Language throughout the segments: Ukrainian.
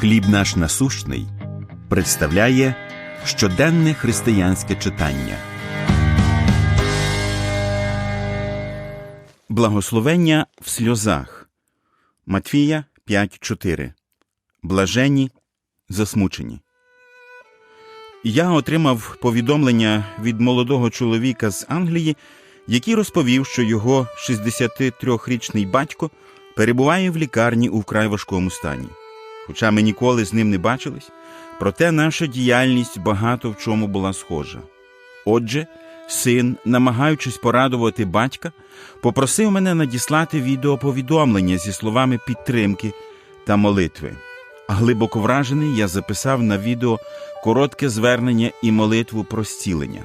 Хліб наш насущний представляє щоденне християнське читання. Благословення в сльозах Матвія 5.4 Блажені засмучені. Я отримав повідомлення від молодого чоловіка з Англії, який розповів, що його 63-річний батько перебуває в лікарні у вкрай важкому стані. Хоча ми ніколи з ним не бачились, проте наша діяльність багато в чому була схожа. Отже, син, намагаючись порадувати батька, попросив мене надіслати відеоповідомлення зі словами підтримки та молитви. Глибоко вражений, я записав на відео коротке звернення і молитву про зцілення.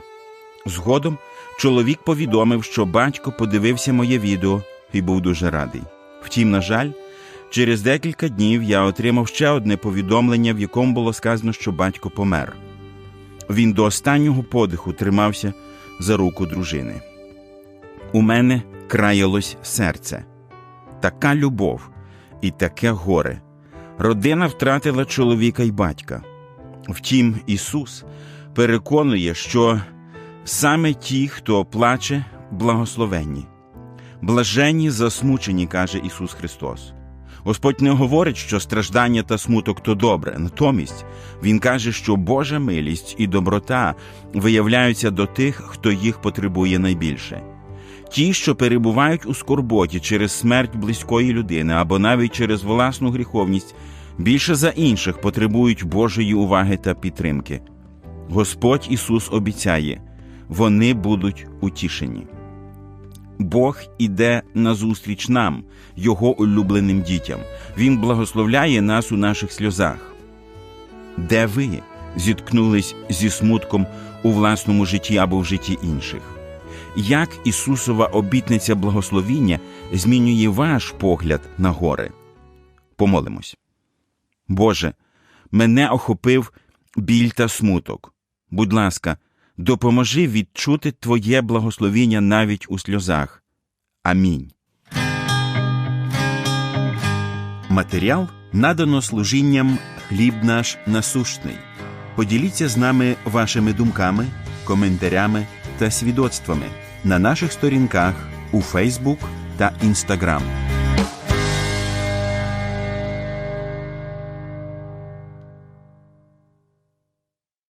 Згодом чоловік повідомив, що батько подивився моє відео і був дуже радий. Втім, на жаль, через декілька днів я отримав ще одне повідомлення, в якому було сказано, що батько помер. Він до останнього подиху тримався за руку дружини. У мене краялось серце. Така любов і таке горе. Родина втратила чоловіка й батька. Втім, Ісус переконує, що саме ті, хто плаче, благословенні. Блаженні засмучені, каже Ісус Христос. Господь не говорить, що страждання та смуток то добре. Натомість Він каже, що Божа милість і доброта виявляються до тих, хто їх потребує найбільше. Ті, що перебувають у скорботі через смерть близької людини або навіть через власну гріховність, більше за інших потребують Божої уваги та підтримки. Господь Ісус обіцяє, вони будуть утішені. Бог іде назустріч нам, Його улюбленим дітям. Він благословляє нас у наших сльозах. Де ви зіткнулись зі смутком у власному житті або в житті інших? Як Ісусова обітниця благословіння змінює ваш погляд на горе? Помолимось. Боже, мене охопив біль та смуток. Будь ласка, допоможи відчути Твоє благословіння навіть у сльозах. Амінь. Матеріал надано служінням хліб наш насущний. Поділіться з нами вашими думками, коментарями та свідоцтвами на наших сторінках у Фейсбук та Інстаграм.